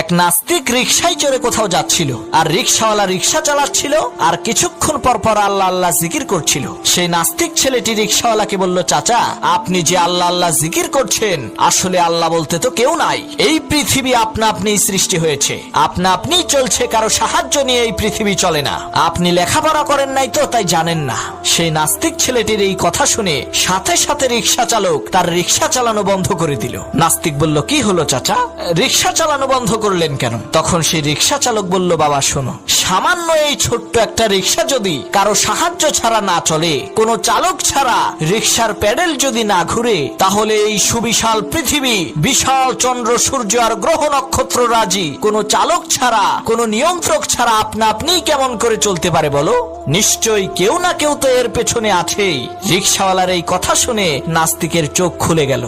এক নাস্তিক রিক্সায় চড়ে কোথাও যাচ্ছিল। আর রিক্সাওয়ালা রিক্সা চালাচ্ছিল, আর কিছুক্ষণ পর পর আল্লাহ আল্লাহ জিকির করছিল। সেই নাস্তিক ছেলেটি রিক্সাওয়ালাকে বলল, চাচা, আপনি যে আল্লাহ আল্লাহ জিকির করছেন, আসলে আল্লাহ বলতে তো কেউ নাই। এই পৃথিবী আপনা আপনি সৃষ্টি হয়েছে। আপনা আপনি চলছে, কারও সাহায্য নিয়ে এই পৃথিবী চলে না। আপনি লেখাপড়া করেন নাই তো, তাই জানেন না। সেই নাস্তিক ছেলেটির এই কথা শুনে সাথে সাথে রিক্সা চালক তার রিক্সা চালানো বন্ধ করে দিল। নাস্তিক বলল, কি হলো চাচা? রিক্সা চালানো বন্ধ করলেন কেন? তখন সেই রিক্সা চালক বলল, বাবা, শোনো সামান্য এই ছোট্ট একটা রিক্সা যদি কারও সাহায্য ছাড়া না চলে, কোনো চালক ছাড়া রিক্সার প্যাডেল যদি না ঘুরে, তাহলে এই সুবিশাল পৃথিবী, বিশাল চন্দ্র, সূর্য আর গ্রহ নক্ষত্র রাজি। কোনো চালক ছাড়া, কোনো নিয়ন্ত্রক ছাড়া আপনা আপনি কেমন করে চলতে পারে বলো? নিশ্চয়ই কেউ না কেউ তো এর পেছনে আছেই। রিক্সাওয়ালার এই কথা শুনে নাস্তিকের চোখ খুলে গেল।